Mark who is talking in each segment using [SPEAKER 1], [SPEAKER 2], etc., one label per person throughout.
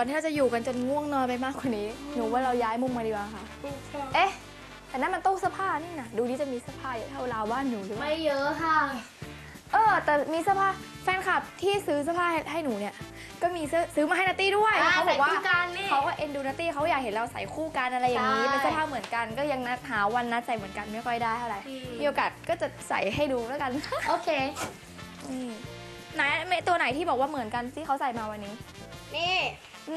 [SPEAKER 1] ก่อนที่เราจะอยู่กันจนง่วงนอนไปมากกว่านี้ หนูว่าเราย้ายมุมมาดีกว่าค่ะ เอ๊ะ แต่นั่นมันตู้เสื้อผ้านี่นะดูดิจะมีเสื้อผ้าเยอะเท่าราวบ้านหนูหรือเปล่า
[SPEAKER 2] ไม่เยอะค่ะ
[SPEAKER 1] เออ แต่มีเสื้อผ้าแฟนคลับที่ซื้อเสื้อผ้าให้ให้หนูเนี่ย ก็มีซื้อซื้อมาให้นัตตี้ด้วย
[SPEAKER 2] อ่า
[SPEAKER 1] เขาบอกว่า
[SPEAKER 2] ใส่คู่กันนี่
[SPEAKER 1] เขาก็เอ็นดูนัตตี้เขาอยากเห็นเราใส่คู่กันอะไรอย่างนี้
[SPEAKER 2] ใช่
[SPEAKER 1] เป็นเสื้อผ้าเหมือนกัน ก็ยังนัดหาวันนัดใส่เหมือนกันไม่ค่อยได้เท่าไหร่
[SPEAKER 2] อืม
[SPEAKER 1] มีโอกาสก็จะใส่ให้ดูแล้วกัน
[SPEAKER 2] โอเค
[SPEAKER 1] นี่ไหนเมตัวไหนที่บอกว่าเหมือนกันที่เขาใส่มาวันนี้
[SPEAKER 2] นี่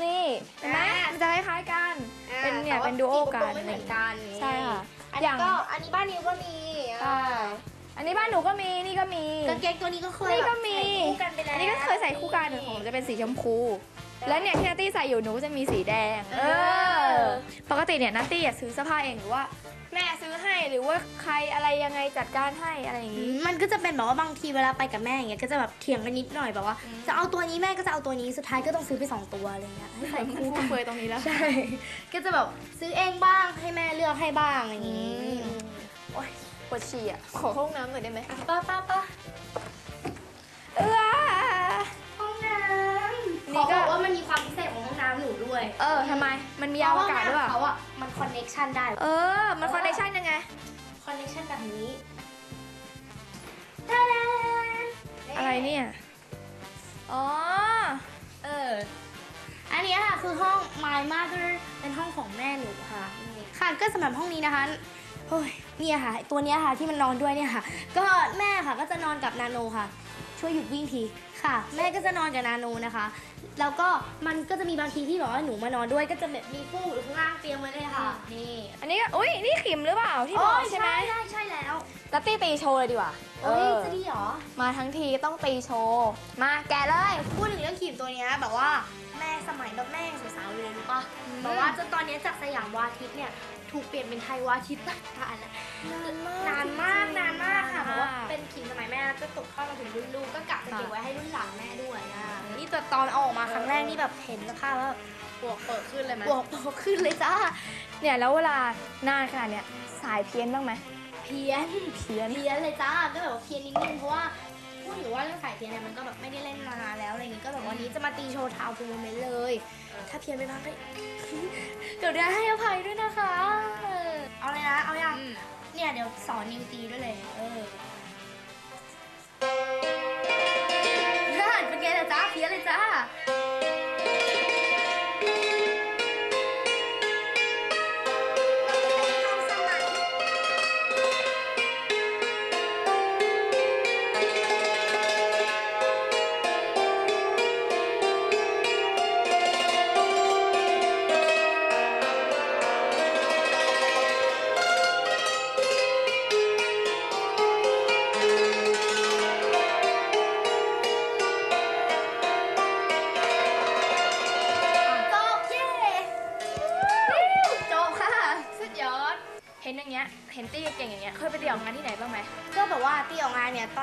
[SPEAKER 1] นี่เห็นไหม
[SPEAKER 2] อ่า
[SPEAKER 1] มันจะคล้ายๆกัน
[SPEAKER 2] อ่า
[SPEAKER 1] เป็นเนี่ย
[SPEAKER 2] แต่ว่า
[SPEAKER 1] เป็นดูโอกัน
[SPEAKER 2] ไม่เหมือนกันนี่
[SPEAKER 1] ใช่ค่ะ
[SPEAKER 2] อัน
[SPEAKER 1] อย่า
[SPEAKER 2] นี้
[SPEAKER 1] ง
[SPEAKER 2] ก็อันนี้บ้านนิวก็มี
[SPEAKER 1] ใช่อันนี้บ้านหนูก็มีนี่ก็มี
[SPEAKER 2] กางเกงตัวนี้ก็เคย
[SPEAKER 1] นี่ก็มี
[SPEAKER 2] ใส่คู่กันไปแล้ว
[SPEAKER 1] อันนี้ก็เคยใส่คู่กันของผมจะเป็นสีชมพู แล้วเนี่ยที่นัตตี้ใส่อยู่หนูก็จะมีสีแดง เออ ปกติเนี่ยนัตตี้อะซื้อเสื้อผ้าเองหรือว่าแม่ ซื้อให้หรือว่าใครอะไรยังไงจัดการให้อะไรอย่าง
[SPEAKER 2] อื
[SPEAKER 1] นี้
[SPEAKER 2] มมันก็จะเป็นแบบว่าบางทีเวลาไปกับแม่อย่างเงี้ยก็จะแบบเถียงกันนิดหน่อยแบบว่า
[SPEAKER 1] อืม
[SPEAKER 2] จะเอาตัวนี้แม่ก็จะเอาตัวนี้สุดท้ายก็ต้องซื้อไปสองตัวอะไรเงี้ยให้ใส่
[SPEAKER 1] มัน
[SPEAKER 2] คู่
[SPEAKER 1] ฟุ่
[SPEAKER 2] กั
[SPEAKER 1] ม
[SPEAKER 2] น
[SPEAKER 1] เฟือยตรงนี้แล้ว
[SPEAKER 2] ใช่ ก็จะแบบซื้อเองบ้างให้แม่เลือกให้บ้างอย่างงี้
[SPEAKER 1] อืม โอ๊ยปวดฉี่อะ ขอห้องน้ำหน่อยได้ไหม
[SPEAKER 2] ป้าป้าป้า
[SPEAKER 1] เออ
[SPEAKER 2] ห้องน้ำ
[SPEAKER 1] นี่
[SPEAKER 2] ขอ
[SPEAKER 1] ก็
[SPEAKER 2] บอกว่ามันมีความพิเศษของห้องน้ำหนูด้วย
[SPEAKER 1] เออทำไม มันมีอวกาศด้วย
[SPEAKER 2] เพระ
[SPEAKER 1] เปล่า
[SPEAKER 2] ว่เขาอะมันคอนเน็กชันได้
[SPEAKER 1] เออ มันคอนเนคชั่นยังไง
[SPEAKER 2] คอนเน็กชันแบบนี้ตาดา
[SPEAKER 1] อะไรเนี่ย อ๋อ
[SPEAKER 2] เออ อันเนี้ยค่ะคือห้อง my mother เป็นห้องของแม่หนูค่ะนี่ค่ะก็สำหรับห้องนี้นะคะโอ้ยเนี่ยค่ะ ตัวเนี้ยค่ะที่มันนอนด้วยเนี่ยค่ะ ก็แม่ค่ะก็จะนอนกับนาโนค่ะ ช่วยหยุดวิ่งทีค่ะ แม่ก็จะนอนกับนาโนนะคะ แล้วก็มันก็จะมีบางทีที่แบบว่าหนูมานอนด้วยก็จะแบบมีฟูกอยู่ข้างล่างเตียงไว้เลยค่ะ นี่
[SPEAKER 1] อันนี้ก็อุ้ยนี่ขิมหรือเปล่าที่บอกใช่ไหม
[SPEAKER 2] ใช่ใช่แล้ว
[SPEAKER 1] ลัตตี้ตีโชว์เลยดีกว่า
[SPEAKER 2] เอ้ย
[SPEAKER 1] เออ
[SPEAKER 2] จะดีเหรอ
[SPEAKER 1] มาทั้งทีต้องตีโชว์ มาแกะเลย
[SPEAKER 2] พูดถึงเรื่องขีมตัวเนี้ยแบบว่าแม่สมัยแบบแม่ยังสาวๆอยู่เลยรู้ปะ
[SPEAKER 1] อืม
[SPEAKER 2] แบบว่าจนตอนเนี้ยจากสยามวาทิตเนี่ย ถูกเปลี่ยนเป็นไทยวาทิตตั้งนานแล้วนานมากนานมากค่ะแบบว่าเป็นขีมสมัยแม่ก็ตกทอดมาถึงรุ่นลูกก็กะจะเก็บไว้ให้รุ่นหลังแม่ด้วยนะนี่ตัวตอนเอาออกมาครั้งแรกนี่แบบเห็นสภาพว่า
[SPEAKER 1] บวกเปิดขึ้นเลยไหม
[SPEAKER 2] บวกโตขึ้นเลยจ้า
[SPEAKER 1] เนี่ยแล้วเวลานานขนาดเนี้ยสายเพี้ยนบ้างไหม
[SPEAKER 2] เพี้ยน
[SPEAKER 1] เพี้ยน
[SPEAKER 2] เพี้ยนเลยจ้าก็แบบว่าเพี้ยนนิดนึงเพราะว่า พูดถึงว่าเรื่องสายเพี้ยนเนี่ยมันก็แบบไม่ได้เล่นมานานแล้วอะไรอย่างงี้ก็แบบวันนี้จะมาตีโชว์ทาวน์ทูร์นาเมนต์เลย ถ้าเพี้ยนไปบ้างก็เดี๋ยวได้ให้อภัยด้วยนะคะ เอาเลยนะเอายัง
[SPEAKER 1] อืม
[SPEAKER 2] เนี่ยเดี๋ยวสอนนิวตีด้วยเลยเออน่าเป็นไงล่ะจ้าเพี้ยนเลยจ้า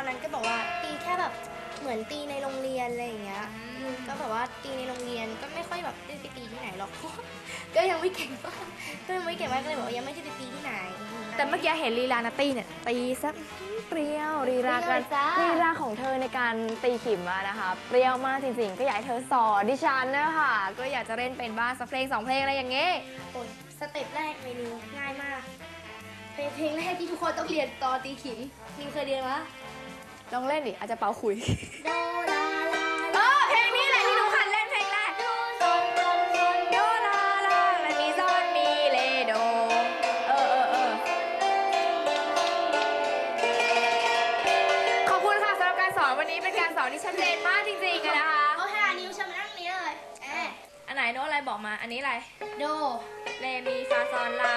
[SPEAKER 1] ออกมา
[SPEAKER 2] เนี่ยตอนนั้นก็บอกว่าตีแค่แบบเหมือนตีในโรงเรียนอะไรอย่างเงี้ยก็แบบว่าตีในโรงเรียนก็ไม่ค่อยแบบได้ไปตีที่ไหนหรอก ก็ยังไม่เก่งมากก็ยังไม่เก่งมากก็เลยบอกว่ายังไม่ได้ไปตีที่ไหน
[SPEAKER 1] แต่เมื่อกี้เห็นลีลานาตี้เนี่ยตีสักเปรี้ยวลีลา
[SPEAKER 2] เปรี้
[SPEAKER 1] กา
[SPEAKER 2] ยว
[SPEAKER 1] ร
[SPEAKER 2] จ้า
[SPEAKER 1] ลีลาของเธอในการตีขิมมานะคะ เปรี้ยวมากจริงๆ ก็อยากให้เธอสอนดิฉันนะคะก็อยากจะเล่นเป็นบ้างสักเพลงสองเพลงอะไรอย่างเงี้ย
[SPEAKER 2] โอ้ยสเต็ปแรกเมนูง่ายมากเพลงเพลงแรกที่ทุกคนต้องเรียนตอนตีขิมนิวเคยเรียนมะ
[SPEAKER 1] ลองเล่นดิอาจจะเป่าคุย
[SPEAKER 2] โดลาลา
[SPEAKER 1] เออเพลงนี้แหละที่หนูหัดเล่นเพลงแรก
[SPEAKER 2] โดโดโดโด
[SPEAKER 1] โดลาลาลามีซอนมีเลโดเออเออเออขอบคุณค่ะสำหรับการสอนวันนี้เป็นการสอนที่ชัดเจนมากจริงๆอะนะคะ
[SPEAKER 2] โอเคอะนิวชมนั่งนี้เลยเอ๊ะ
[SPEAKER 1] อันไหนโน้ตอะไรบอกมา อันนี้อะไร
[SPEAKER 2] โด
[SPEAKER 1] เลมีฟาซอนลา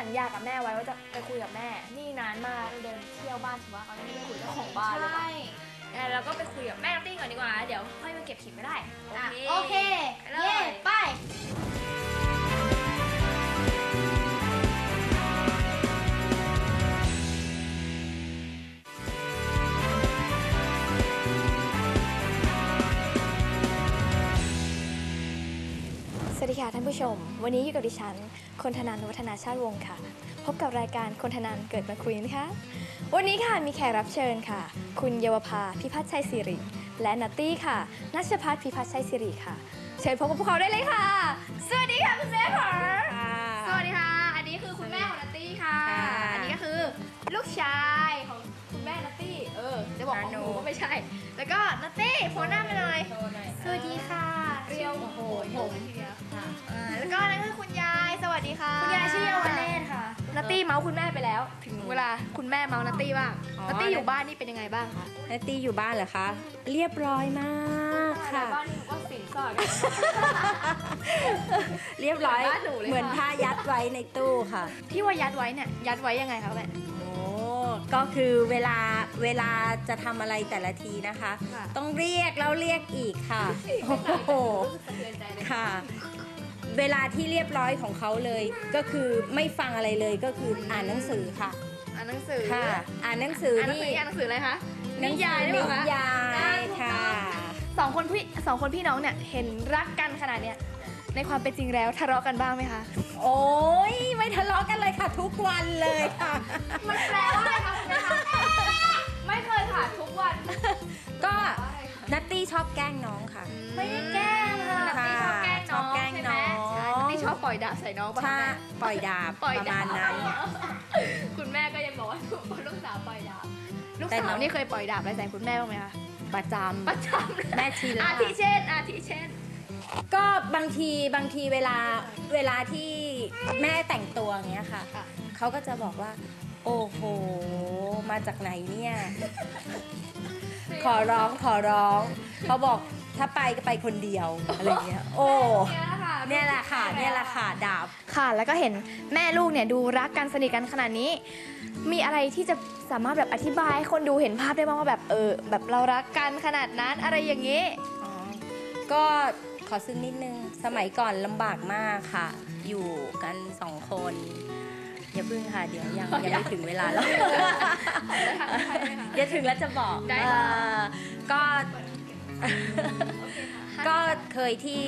[SPEAKER 1] สัญญากับแม่ไว้ว่าจะไปคุยกับแม่ นี่นานมากเราเดินเที่ยวบ้านถือว่าเขายังไม่ได้คุยกับเจ้าของบ้านเลย
[SPEAKER 2] ใช่
[SPEAKER 1] งั้นเราก็ไปคุยกับแม่นัตตี้ก่อนดีกว่า เดี๋ยวค่อยมาเก็บขิมไม่ได้
[SPEAKER 2] อะ
[SPEAKER 1] ผู้ชม วันนี้อยู่กับดิฉัน คนธนันวัฒนาชาติวงศ์ค่ะ พบกับรายการคนธนันเกิดมาคุยนะคะ วันนี้ค่ะมีแขกรับเชิญค่ะ คุณเยาวภาพิพัฒน์ชัยสิริ และนัตตี้ค่ะนัชพัฒน์พิพัฒน์ชัยสิริค่ะ เชิญพบกับพวกเขาได้เลยค่ะ สวัสดีค่ะคุณแม่ค่ะสวัสดีค่ะ อันนี้คือคุณแม่ของนัตตี้ค่ะ
[SPEAKER 3] ค่ะ
[SPEAKER 1] อันนี้ก็คือลูกชายของ คุณแม่นัตตี้ เออ จะบอกของหนูก็ไม่ใช่ แล้วก็นัตตี้โผล่หน้ามาหน่อย สวัสดีค่ะ เรียวโอ้โหผมทีเดียวอ่าแล้วก็นั่นคือคุณยาย สวัสดีค่ะ
[SPEAKER 2] คุณยายชื่อเยาวเลศค่ะ
[SPEAKER 1] นัตตี้เมาส์คุณแม่ไปแล้ว ถึงเวลาคุณแม่เมาส์นัตตี้บ้าง
[SPEAKER 3] อ๋อ
[SPEAKER 1] นัตตี้อยู่บ้านนี่เป็นยังไงบ้างคะ
[SPEAKER 3] แนตตี้อยู่บ้านเหรอคะ เรียบร้อยมากค่ะ
[SPEAKER 1] บ้านนี่หนูก็สินสอดกัน
[SPEAKER 3] เรียบร้อย
[SPEAKER 1] บ้านหนูเลย
[SPEAKER 3] เหมือน
[SPEAKER 1] ค่ะ
[SPEAKER 3] ผ้ายัดไว้ในตู้ค่ะ
[SPEAKER 1] ที่ว่ายัดไว้เนี่ย ยัดไว้ยังไงคะแม่
[SPEAKER 3] โอ้ ก็คือเวลาเวลาจะทำอะไรแต่ละทีนะคะ
[SPEAKER 1] ค่ะ
[SPEAKER 3] ต้องเรียกแล้วเรียกอีกค่ะโอ้โห
[SPEAKER 1] สะเทือนใจเลย
[SPEAKER 3] ค่ะ เวลาที่เรียบร้อยของเขาเลย ก็คือไม่ฟังอะไรเลยก็คืออ่านหนังสือค่ะ
[SPEAKER 1] อ่านหนังสือ
[SPEAKER 3] ค่ะ อ่านหนังสือ
[SPEAKER 1] อ่านหนัง
[SPEAKER 3] นี่
[SPEAKER 1] สืออ่านหนังสืออะไรคะ
[SPEAKER 3] หนั
[SPEAKER 1] นิ
[SPEAKER 3] งสือยา
[SPEAKER 1] ยได้
[SPEAKER 3] นิ
[SPEAKER 1] ไหมคะ
[SPEAKER 3] ยายค่ะ
[SPEAKER 1] สองคนพี่สองคนพี่น้องเนี่ยเห็นรักกันขนาดเนี้ย ในความเป็นจริงแล้วทะเลาะกันบ้างไหมคะ
[SPEAKER 3] โอ้ยไม่ทะเลาะกันเลยค่ะ ทุกวันเลยค่ะ
[SPEAKER 1] มันแปลว่าอะไรคะคุณแม่คะไม่เคยค่ะทุกวัน
[SPEAKER 3] ก็นัตตี้ชอบแกล้งน้องค่ะ
[SPEAKER 1] ไม่ได้แกล้งค่ะ
[SPEAKER 3] ค่ะ
[SPEAKER 1] พี่ชอบแกล้งน้อง
[SPEAKER 3] ชอบแกล้ง
[SPEAKER 1] ใช่ไหม
[SPEAKER 3] น้อง
[SPEAKER 1] ใช่พี่ชอบปล่อยด่าใส่น้องป่ะ
[SPEAKER 3] ถ้า
[SPEAKER 1] คะแม่
[SPEAKER 3] ปล่อยดาบ
[SPEAKER 1] ปล่อย
[SPEAKER 3] ประ
[SPEAKER 1] ดา
[SPEAKER 3] มา
[SPEAKER 1] บ
[SPEAKER 3] ณนั้น
[SPEAKER 1] คุณแม่ก็ยังบอกว่าลูกสาวปล่อยดาบลูก
[SPEAKER 3] แต่
[SPEAKER 1] สา
[SPEAKER 3] น้
[SPEAKER 1] ว
[SPEAKER 3] อง
[SPEAKER 1] นี่เคยปล่อยดาบอะไรใส่คุณแม่บ้างไหมคะ
[SPEAKER 3] ประจ
[SPEAKER 1] ประจำเลยำ
[SPEAKER 3] แม่ชีลา
[SPEAKER 1] อาทิเช่นอาทิเช่น
[SPEAKER 3] ก็บางทีบางทีเวลาเวลาที่แม่แต่งตัวอย่างเงี้ยค่ะ
[SPEAKER 1] ค่ะ
[SPEAKER 3] เขาก็จะบอกว่า โอ้โห มาจากไหนเนี่ย ขอร้องขอร้อง เขาบอกถ้าไปก็ไปคนเดียวอะไรเงี้ย โอ้เนี่ยแหละค่ะเนี่ยแหละค่ะดาบ
[SPEAKER 1] ค่ะ แล้วก็เห็นแม่ลูกเนี่ยดูรักกันสนิทกันขนาดนี้ มีอะไรที่จะสามารถแบบอธิบายให้คนดูเห็นภาพได้บ้างว่าแบบเออแบบเรารักกันขนาดนั้นอะไรอย่างนี้
[SPEAKER 3] อ๋อก็ ขอซึ้งนิดนึง สมัยก่อนลำบากมากค่ะ อยู่กันสองคน อย่าพึ่งค่ะ เดี๋ยวยังยังไม่ถึงเวลาแล้ว เดี๋ยวถึงแล้วจะบอก
[SPEAKER 1] ได้
[SPEAKER 3] เอ
[SPEAKER 1] ค่ะ
[SPEAKER 3] อก็ก็เคยที่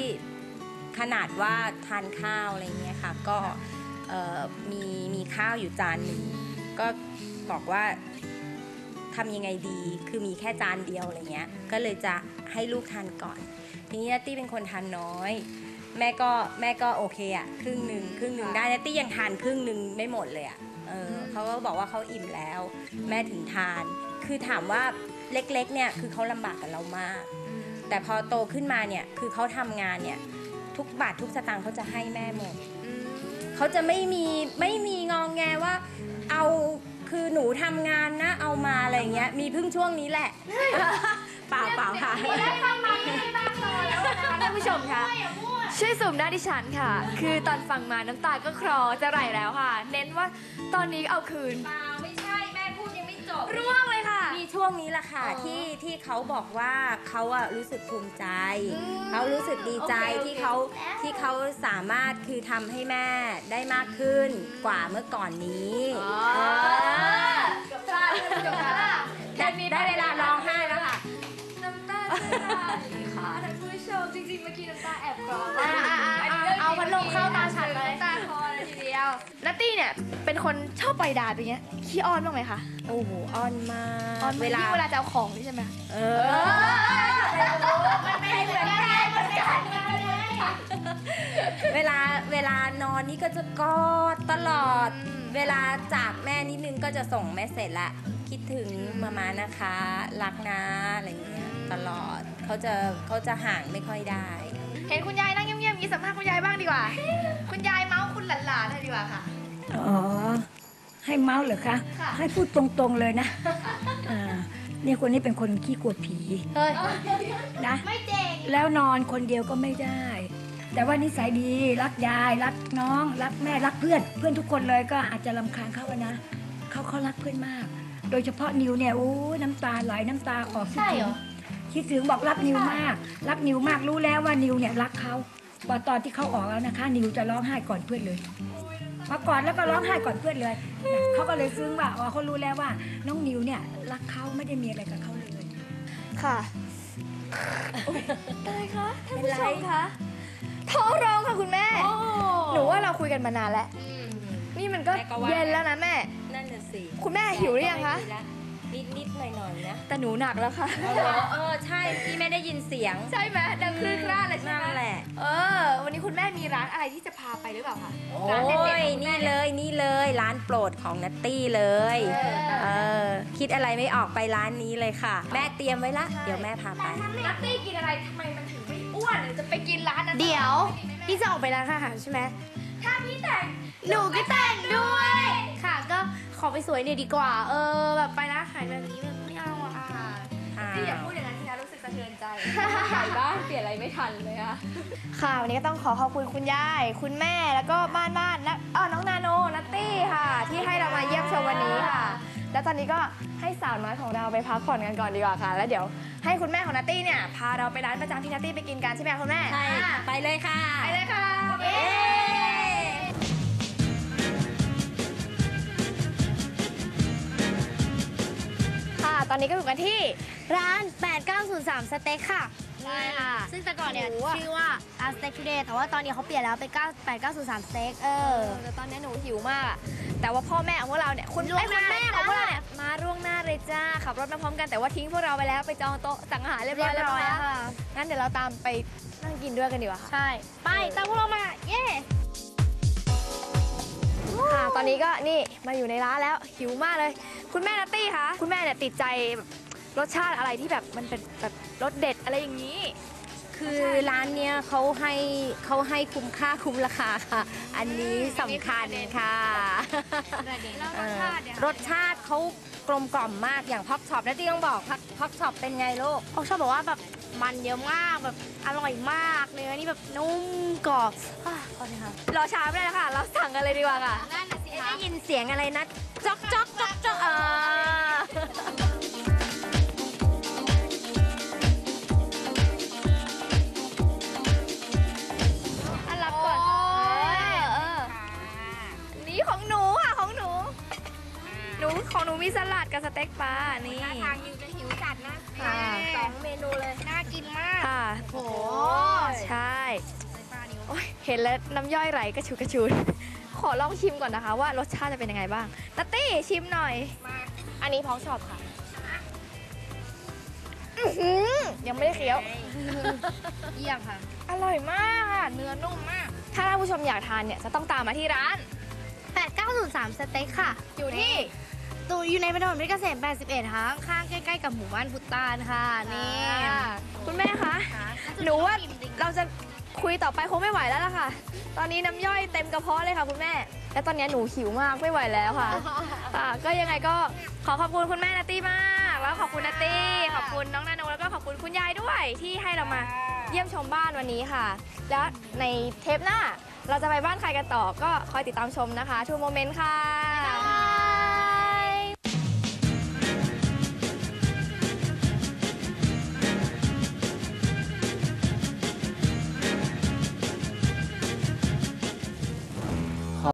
[SPEAKER 3] ขนาดว่าทานข้าวอะไรเงี้ยค่ะ ก็เอ่อมีมีข้าวอยู่จานหนึ่งก็บอกว่าทำยังไงดี คือมีแค่จานเดียวอะไรเงี้ย ก็เลยจะให้ลูกทานก่อน ทีนี้นัตตี้เป็นคนทานน้อย แม่ก็แม่ก็โอเคอะครึ่งหนึ่งครึ่งหนึ่งได้นัตตี้ยังทานครึ่งหนึ่งไม่หมดเลยอะเออเขาก็บอกว่าเขาอิ่มแล้ว แม่ถึงทาน คือถามว่าเล็กๆเนี่ยคือเขาลำบากกับเรามาก แต่พอโตขึ้นมาเนี่ยคือเขาทำงานเนี่ยทุกบาททุกสตางค์เขาจะให้แม่หมดเขาจะไม่มีไม่มีงองแงว่า เอาคือหนูทำงานนะเอามาอะไรเงี้ยมีเพิ่งช่วงนี้แหละ เปล่าเปล่าค่ะ
[SPEAKER 1] ท่านผู้ชมคะช่วยสูมหน้าดิฉันค่ะ คือตอนฟังมาน้ำตาก็คลอจะไหลแล้วค่ะ เน้นว่าตอนนี้เอาคืน
[SPEAKER 3] เปล่าไม่ใช่แม่พูดยังไม่จบ
[SPEAKER 1] ร่วงเลยค่ะ
[SPEAKER 3] มีช่วงนี้แหละค่ะ
[SPEAKER 1] อ๋อ
[SPEAKER 3] ที่ที่เขาบอกว่าเขาอะรู้สึกภูมิใจ
[SPEAKER 1] อืม
[SPEAKER 3] เขารู้สึกดีใจ
[SPEAKER 1] โอเคโอเค
[SPEAKER 3] ที่เขาที่เขาสามารถคือทำให้แม่ได้มากขึ้นกว่าเมื่อก่อนนี้
[SPEAKER 1] อ๋อ
[SPEAKER 3] เออ
[SPEAKER 1] จบแล้วค่ะ
[SPEAKER 3] ค่ะ
[SPEAKER 1] ท่านผู้ชมจริงๆเมื่อกี้น้ำตาแอบคลอ
[SPEAKER 2] อะอะอะเอาพัดลมเข้าตาฉันเลย
[SPEAKER 1] น้ำตาคลอเลยทีเดียว นัตตี้เนี่ยเป็นคนชอบปล่อยด่าอย่างเงี้ยขี้อ้อนบ้างไหมคะ
[SPEAKER 3] โอ้โหอ้อนมาก
[SPEAKER 1] อ้อน
[SPEAKER 3] เวลา
[SPEAKER 1] เวลาจะเอาของนี่ใช่ไหม
[SPEAKER 3] เอ
[SPEAKER 1] เอ
[SPEAKER 3] อ
[SPEAKER 1] มันไม่เหมือนกันเหมือนกัน
[SPEAKER 3] เวลาเวลานอนนี่ก็จะกอดตลอด เวลาจากแม่นิดนึงก็จะส่งแม่เสร็จละคิดถึงมามานะคะ รักนะอะไรอย่างเงี้ยตลอด เขาจะเขาจะห่างไม่ค่อยได้
[SPEAKER 1] เห็นคุณยายนั่งเงียบๆอย่างนี้สัมภาษณ์คุณยายบ้างดีกว่า คุณยายเมาส์คุณหลานๆเลยดีกว่าค่ะ
[SPEAKER 4] อ๋อ ให้เมาส์เหรอคะ
[SPEAKER 1] ค่ะ
[SPEAKER 4] ให้พูดตรงๆเลยนะอ่านี่คนนี้เป็นคนขี้กลัวผี
[SPEAKER 2] เฮ้ย
[SPEAKER 4] นะ
[SPEAKER 2] ไม่เจ๋ง
[SPEAKER 4] แล้วนอนคนเดียวก็ไม่ได้ แต่ว่านิสัยดีรักยายรักน้อง รักแม่รักเพื่อน เพื่อนทุกคนเลยก็อาจจะลำคาญเขาอะนะเขาเขารักเพื่อนมาก โดยเฉพาะนิวเนี่ยโอ้ยน้ำตาไหลน้ำตาออก
[SPEAKER 2] ใช่เหรอ
[SPEAKER 4] คิดถึงบอกรักนิวมาก รักนิวมากรู้แล้วว่านิวเนี่ยรักเขาพอตอนที่เขาออกแล้วนะคะ นิวจะร้องไห้ก่อนเพื่อนเลยพอกอดแล้วก็ร้องไห้ก่อนเพื่อนเลยเขาก็เลยซึ้งว่าอ๋อเขารู้แล้วว่า น้องนิวเนี่ยรักเขาไม่ได้มีอะไรกับเขาเลย
[SPEAKER 1] ค่ะตายคะท่านผู้ชมคะท้องร้องค่ะคุณแม่ หนูว่าเราคุยกันมานานแล้ว นี่มันก็
[SPEAKER 3] แม่ก็ว่า
[SPEAKER 1] เย็นแล้วนะแม่
[SPEAKER 3] นั่นน่ะสิ
[SPEAKER 1] คุณแม่หิวหรือยังคะ
[SPEAKER 3] นิดนิดๆหน่อยหน่อยๆนะ
[SPEAKER 1] แต่หนูหนักแล้วค่ะ
[SPEAKER 3] เออเออใช่พี่ไม่ได้ยินเสียง
[SPEAKER 1] ใช่ไหมดังคลื่นกล้าเลยใช่
[SPEAKER 3] นั่
[SPEAKER 1] ไหม
[SPEAKER 3] นแหละ
[SPEAKER 1] เออ วันนี้คุณแม่มีร้านอะไรที่จะพาไปหรือเปล่าคะ
[SPEAKER 3] โอ้
[SPEAKER 1] ร้านเด็ดๆ
[SPEAKER 3] ย
[SPEAKER 1] ของคุณแม่
[SPEAKER 3] นี่เลยนี่เลยร้านโปรดของนัตตี้เลย
[SPEAKER 1] เออ
[SPEAKER 3] เออคิดอะไรไม่ออกไปร้านนี้เลยค่ะ แม่เตรียมไว้ละ เดี๋ยวแม่พาไป
[SPEAKER 1] นัตตี้กินอะไรทำไมมันถึงไม่อ้วนหรือจะไปกินร้านนั้น
[SPEAKER 2] เดี๋ยว พี่จะออกไปร้านอาหารใช่ไหม
[SPEAKER 1] ถ้าพี่แต่ง
[SPEAKER 2] หนูก็แต่งด้วย ค่ะก็ ขอไปสวยหน่อยดีกว่า เออ แบบไปร้านอาหารแบบนี้แบบไม่เอาอะ
[SPEAKER 1] พี่อย่าพูดอย่างนั้นทีนะรู้สึกสะเทือนใจ ใส่บ้านเปลี่ยนอะไรไม่ทันเลยอะ
[SPEAKER 2] ค่ะวันนี้ก็ต้องขอขอบคุณคุณยาย คุณแม่แล้วก็บ้านบ้านนะเออน้องนาโนนัตตี้ค่ะ ที่ให้เรามาเยี่ยมชมวันนี้ค่ะ แล้วตอนนี้ก็ให้สาวน้อยของเราไปพักผ่อนกันก่อนดีกว่าค่ะ แล้วเดี๋ยวให้คุณแม่ของนัตตี้เนี่ยพาเราไปร้านประจำที่นัตตี้ไปกินกันใช่ไหมคะคุณแม่
[SPEAKER 3] ใช่ไปเลยค่ะ
[SPEAKER 1] ไปเลยค่ะ
[SPEAKER 2] อนนี้ก็อยู่กันที่ร้าน 8903 สเต็กค่ะ
[SPEAKER 1] ใช่ค่ะ
[SPEAKER 2] ซึ่งแต่ก่อนเนี่ย
[SPEAKER 1] หนูอะ
[SPEAKER 2] ชื่อว่าร้านสเต็กทูเดย์แต่ว่าตอนนี้เขาเปลี่ยนแล้วเป็น9 8903 สเต็กเออ
[SPEAKER 1] แต่ตอนนี้หนูหิวมากอะแต่ว่าพ่อแม่ของพวกเราเนี่ยคุณ
[SPEAKER 2] ล่วง
[SPEAKER 1] ไอ้ย
[SPEAKER 2] หน้า
[SPEAKER 1] คุณแม่ของ
[SPEAKER 2] จ้า
[SPEAKER 1] พวกเราเนี่ยมาร่วงหน้าเลยจ้าขับรถมาพร้อมกันแต่ว่าทิ้งพวกเราไปแล้วไปจองโต๊ะสั่งอาหารเรียบร้อยแล้วนะคะงั้นเดี๋ยวเราตามไปนั่งกินด้วยกันดีกว่าค่ะ
[SPEAKER 2] ใช่ ไปตามพวกเรามา เย้
[SPEAKER 1] ค่ะตอนนี้ก็นี่มาอยู่ในร้านแล้วหิวมากเลย คุณแม่นัตตี้คะคุณแม่เนี่ยติดใจแบบรสชาติอะไรที่แบบมันเป็นแบบรสเด็ดอะไรอย่างนี้
[SPEAKER 3] คือร้านเนี้ยเขาให้เขาให้คุ้มค่าคุ้มราคาค่ะ อันนี้สำคัญค่ะ
[SPEAKER 1] แล้วร
[SPEAKER 3] เอ
[SPEAKER 1] ส
[SPEAKER 3] อ
[SPEAKER 1] ชาติเนี่ย
[SPEAKER 3] รสชาติเขากลมกล่อมมากอย่างพ็อกช็อปนะที่ต้องบอกพ็อกช็อปเป็นไงลูก
[SPEAKER 2] เขาชอบบอกว่าแบบ มันเยอะมากแบบอร่อยมากเนื้อนี่แบบนุ่มกรอบอะขอโทษค่ะ
[SPEAKER 1] รอช้าไม่ได้แล้วค่ะ เราสั่งกันเลยดีกว่าค่ะ
[SPEAKER 2] นั่นน่ะสิ
[SPEAKER 3] ได้ยินเสียงอะไรนะจ๊อกจ๊อกจ๊อกจ๊อกเออ
[SPEAKER 1] อันรับก่อนเออเออนี่ของหนูค่ะของหนู หนูของหนูมีสลัดกับสเต็กปลานี่
[SPEAKER 3] ทางยูจะหิวจัดนะ
[SPEAKER 1] ค่ะ
[SPEAKER 3] สองเมนูเลย
[SPEAKER 2] น่ากินมาก
[SPEAKER 1] ค่ะ
[SPEAKER 2] โอ้
[SPEAKER 1] ใช่โอ้ยเห็นแล้วน้ำย่อยไหลกระชูกระชูนขอลองชิมก่อนนะคะ ว่ารสชาติจะเป็นยังไงบ้างนัตตี้ชิมหน่อย
[SPEAKER 2] อันนี้พร้อมชอบค่ะ
[SPEAKER 1] อื้อหือยังไม่ได้เคี้ยว
[SPEAKER 2] เยี่ยมค่ะ
[SPEAKER 1] อร่อยมากค่ะ เนื้อนุ่มมาก ถ้าท่านผู้ชมอยากทานเนี่ย จะต้องตามมาที่ร้าน
[SPEAKER 2] 8903 สเต็กค่ะ
[SPEAKER 1] อยู่ที่
[SPEAKER 2] ตูอยู่ในถนนเพชรเกษม81ค่ะข้างๆใกล้ๆกับหมู่บ้านพุตานค่ะนี่
[SPEAKER 1] คุณแม่คะ หนูว่าเราจะคุยต่อไปคงไม่ไหวแล้วล่ะค่ะ ตอนนี้น้ำย่อยเต็มกระเพาะเลยค่ะคุณแม่ และตอนนี้หนูหิวมากไม่ไหวแล้วค่ะค่ะ ก็ยังไงก็ขอขอบคุณคุณแม่นัตตี้มากแล้วขอบคุณนัตตี้ขอบคุณน้องนาโนแล้วก็ขอบคุณคุณยายด้วยที่ให้เรามาเยี่ยมชมบ้านวันนี้ค่ะ แล้วในเทปหน้าเราจะไปบ้านใครกันต่อก็คอยติดตามชมนะคะทูโมเมนต์ค่ะ